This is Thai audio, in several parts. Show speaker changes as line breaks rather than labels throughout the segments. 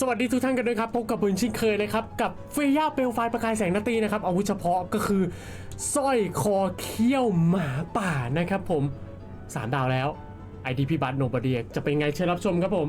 สวัสดีทุกท่านกันด้วยครับ พบกับปืนชินเคยเลยครับ กับเฟย่าเปลวไฟประกายแสงนาตีนะครับ อาวุธเฉพาะก็คือสร้อยคอเขี้ยวหมาป่านะครับผม 3 ดาวแล้วไอดีพีบัตโนบเดียจะเป็นไงเชิญรับชมครับผม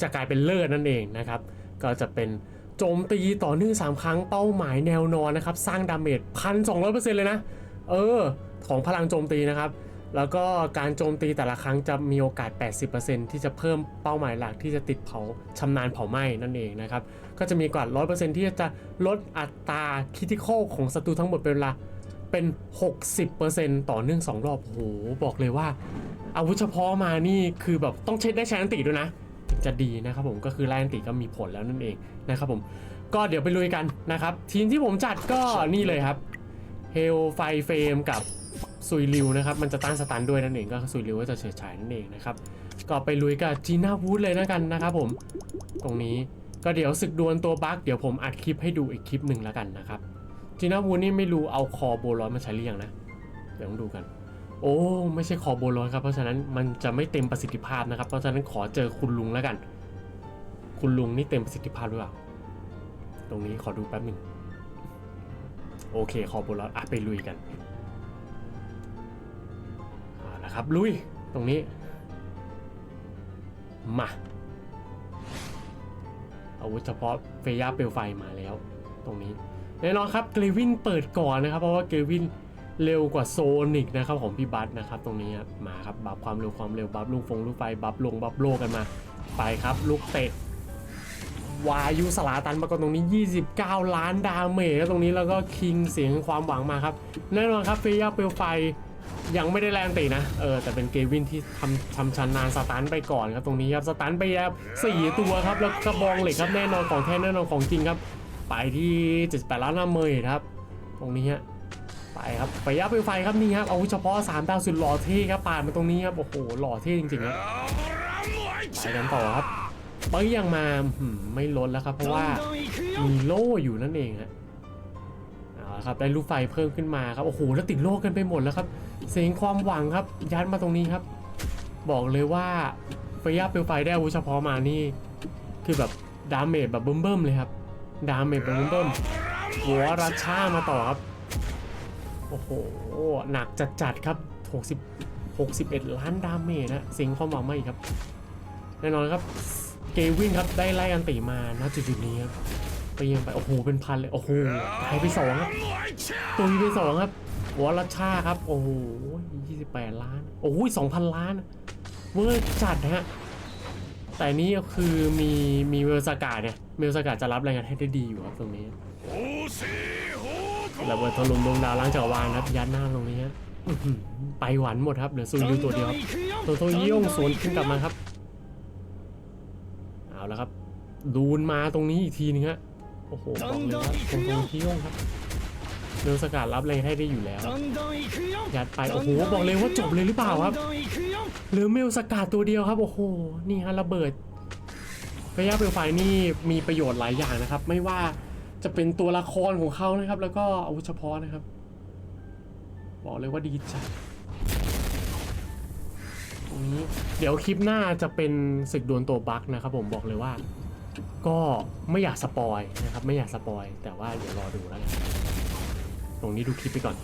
จะกลายเป็นเลิศนั่นเองนะครับ ก็จะเป็นโจมตีต่อเนื่อง3ครั้งเป้าหมายแนวนอนนะครับ สร้างดาเมจพันสองเลยนะ เออ ของพลังโจมตีนะครับ แล้วก็การโจมตีแต่ละครั้งจะมีโอกาส 80%ที่จะเพิ่มเป้าหมายหลักที่จะติดเผาชำนาญเผาไหม้นั่นเองนะครับ ก็จะมีกว่า 100%ที่จะลดอัตราคิติคอลของศัตรูทั้งหมดเป็นเวลาเป็น 60%ต่อเนื่อง 2 รอบโอ้โหบอกเลยว่า อาวุธเฉพาะมานี่คือแบบต้องเช็ดได้ใช้อันติด้วยนะ จะดีนะครับผมก็คือไล่อันติก็มีผลแล้วนั่นเองนะครับผมก็เดี๋ยวไปลุยกันนะครับ ทีมที่ผมจัดก็นี่เลยครับเฮลไฟเฟรมกับซุยริวนะครับมันจะต้านสตันด้วยนั่นเองก็ซุยริวก็จะเฉิดฉายนั่นเองนะครับก็ไปลุยกับจีน่าวูดเลยนะกันนะครับผมตรงนี้ก็เดี๋ยวศึกดวลตัวบั๊กเดี๋ยวผมอัดคลิปให้ดูอีกคลิปหนึ่งแล้วกันนะครับจีน่าวูดนี่ไม่รู้เอาคอโบลอนมาใช้หรือยังนะเดี๋ยวต้องดูกัน โอ้ไม่ใช่คอโบลอนครับเพราะฉะนั้นมันจะไม่เต็มประสิทธิภาพนะครับ เพราะฉะนั้นขอเจอคุณลุงแล้วกัน คุณลุงนี่เต็มประสิทธิภาพหรือเปล่าตรงนี้ขอดูแป๊บหนึ่งโอเคคอโบลอนอะไปลุยกันเอาละครับลุยตรงนี้มาอาวุธเฉพาะเฟย่าเปลวไฟมาแล้ว ตรงนี้แน่นอนครับเกรวินเปิดก่อนนะครับ เพราะว่าเกรวิน เร็วกว่าโซนิกนะครับของพี่บัตนะครับตรงนี้มาครับบัฟความเร็วความเร็วบัฟลูกฟงลูกไฟบัฟลงบัฟโลกันมา ไปครับลูกเตะวายุสลาตันมาก่อนตรงนี้ 29 ล้านดาเมจครับตรงนี้แล้วก็คิงเสียงความหวังมาครับแน่นอนครับเฟียเปลวไฟยังไม่ได้แรงตีนะเออแต่เป็นเกวินที่ทำทำชันนานสตันไปก่อนครับตรงนี้ครับสตันไปครับสี่ตัวครับแล้วกระบองเหล็กครับแน่นอนของแท้แน่นอนของจริงครับ ไปที่78ล้านน้ำเมยครับ ตรงนี้ฮะ ไปครับไปยับไปไฟครับนี่ครับเอาวุธเฉพาะ3ดาวสุดหล่อเท่ครับปาดมาตรงนี้ครับโอ้โหหล่อเท่จริงๆครับไปกันต่อครับไปยังมาไม่ลดแล้วครับเพราะว่ามีโล่อยู่นั่นเองฮะเอาละครับได้ลูกไฟเพิ่มขึ้นมาครับโอ้โหแล้วติดโล่กันไปหมดแล้วครับ เสียงความหวังครับยัดมาตรงนี้ครับ บอกเลยว่าไฟยับเปไฟได้อาวุธเฉพาะมานี่ คือแบบดาเมจแบบเบิ่มๆเลยครับดาเมจแบบเบิ่มๆหัวรัชชามาต่อครับ โอ้โห หนักจัดๆครับ 60 61 ล้านดาเมจนะสิงความหวังมาอีกครับ แน่นอนครับ เกวินครับ ได้ไล่อันติมาณจุดๆนี้ครับไปยังไป โอ้โห เป็นพันเลย โอ้โหตายไปสองครับตุยไปสองครับวรัชชาครับ โอ้โห28ล้าน โอ้โห2,000ล้าน เวอร์จัดนะฮะ แต่นี่ก็คือมีมีเวลสกาเนี่ย เวลสกาจะรับรายงานให้ได้ดีอยู่ครับตรงนี้ ระเบิดถล่มดวงดาวล้างจักรวาลครับยัดหน้าตรงนี้ฮะไปหวันหมดครับเหลือซูยูตัวเดียวครับตัวโตย่งสวนขึ้นกลับมาครับเอาแล้วครับดูนมาตรงนี้อีกทีนึงฮะโอ้โหบอกเลยว่าตรงโตโย่งครับเวลสการับแรงให้ได้อยู่แล้วยัดไปโอ้โหบอกเลยว่าจบเลยหรือเปล่าครับหรือเมลสกัดตัวเดียวครับโอ้โหนี่ฮะระเบิดพยาเปลวไฟนี่มีประโยชน์หลายอย่างนะครับ ไม่ว่า จะเป็นตัวละครของเขานะครับ แล้วก็อาวุธเฉพาะนะครับ บอกเลยว่าดีจัดตรงนี้เดี๋ยวคลิปหน้าจะเป็นศึกดวลตัวบั๊กนะครับ ผมบอกเลยว่า ก็ไม่อยากสปอยนะครับ ไม่อยากสปอยแต่ว่าเดี๋ยวรอดูแล้วกันตรงนี้ดูคลิปไปก่อน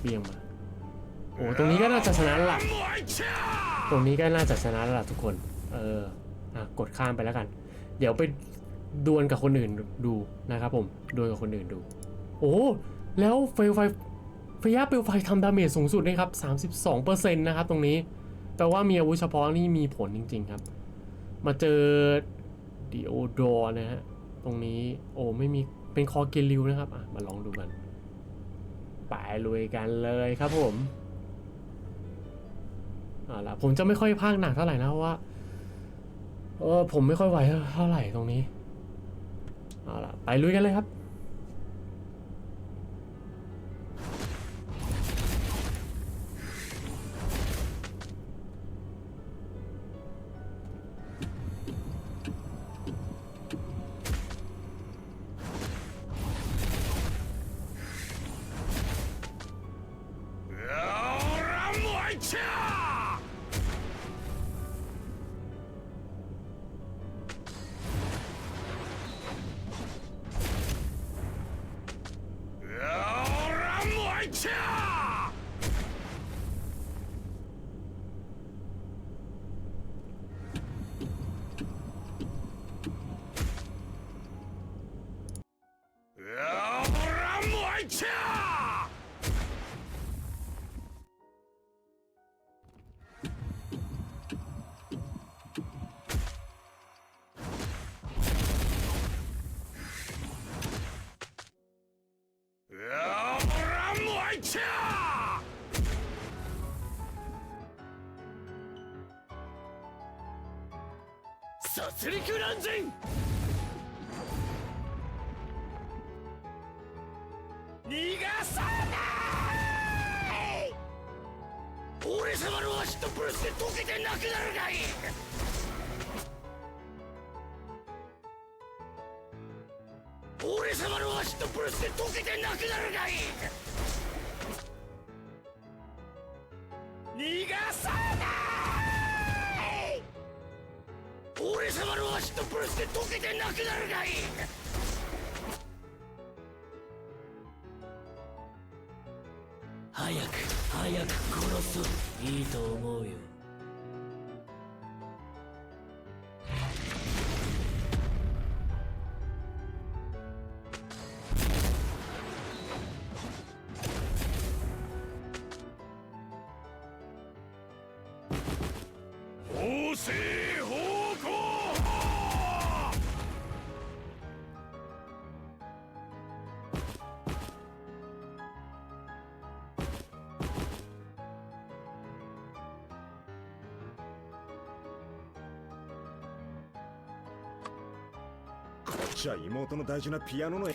เบี่ยงมาโอ้ตรงนี้ก็น่าจะชนะแล้วล่ะตรงนี้ก็น่าจะชนะแล้วล่ะทุกคน เอออะกดข้ามไปแล้วกัน เดี๋ยวไป ดวลกับคนอื่นดูนะครับผมดวลกับคนอื่นดู โอ้แล้วเฟลไฟฟยาเปลไฟทำดาเมจสูงสุดนะครับ 32%นะครับตรงนี้ แปลว่ามีอาวุธเฉพาะนี่มีผลจริง ๆครับ มาเจอดิโอดอร์นะฮะ ตรงนี้โอ้ไม่มีเป็นคอเกลิวนะครับอะมาลองดูกันไปลุยกันเลยครับผมเอาละผมจะไม่ค่อยพากหนักเท่าไหร่นะเพราะว่าเออผมไม่ค่อยไหวเท่าไหร่ตรงนี้ เอาล่ะไปลุยกันเลยครับ Yeah!
殺戮乱陣逃がさない。俺様の足とブルスで溶けてなくなるがいい。俺様の足とブルスで溶けてなくなるがいい。逃がさない。俺様の足とブルスで溶けてなくなるがいい。早く早く殺すいいと思うよ。法政方向
じゃあ妹の大事なピアノの絵。